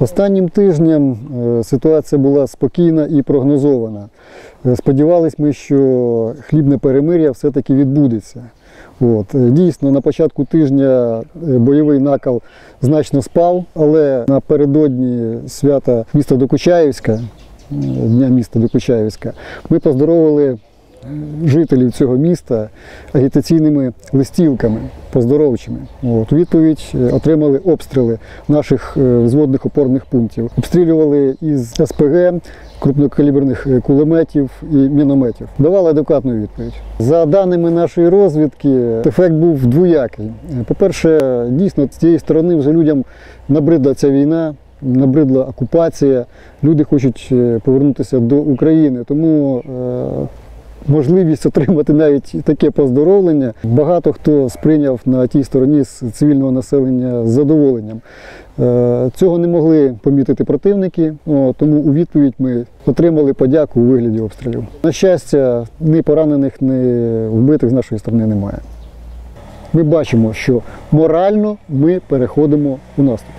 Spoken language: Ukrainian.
Останнім тижнем е, ситуація була спокійна і прогнозована. Е, Сподівались ми, що хлібне перемир'я все-таки відбудеться. От. е, Дійсно, на початку тижня бойовий накал значно спав, але напередодні свята міста Докучаївська, дня міста Докучаївська, ми поздоровили жителів цього міста агітаційними листівками поздоровчими. От, відповідь е, отримали обстріли наших е, взводних опорних пунктів. Обстрілювали із СПГ, крупнокаліберних е, кулеметів і мінометів. Давали адекватну відповідь. За даними нашої розвідки, ефект був двоякий. По-перше, дійсно з цієї сторони вже людям набридла ця війна. Набридла окупація, люди хочуть повернутися до України, тому можливість отримати навіть таке поздоровлення. Багато хто сприйняв на тій стороні з цивільного населення з задоволенням. Е, Цього не могли помітити противники, тому у відповідь ми отримали подяку у вигляді обстрілів. На щастя, ні поранених, ні вбитих з нашої сторони немає. Ми бачимо, що морально ми переходимо у наступ.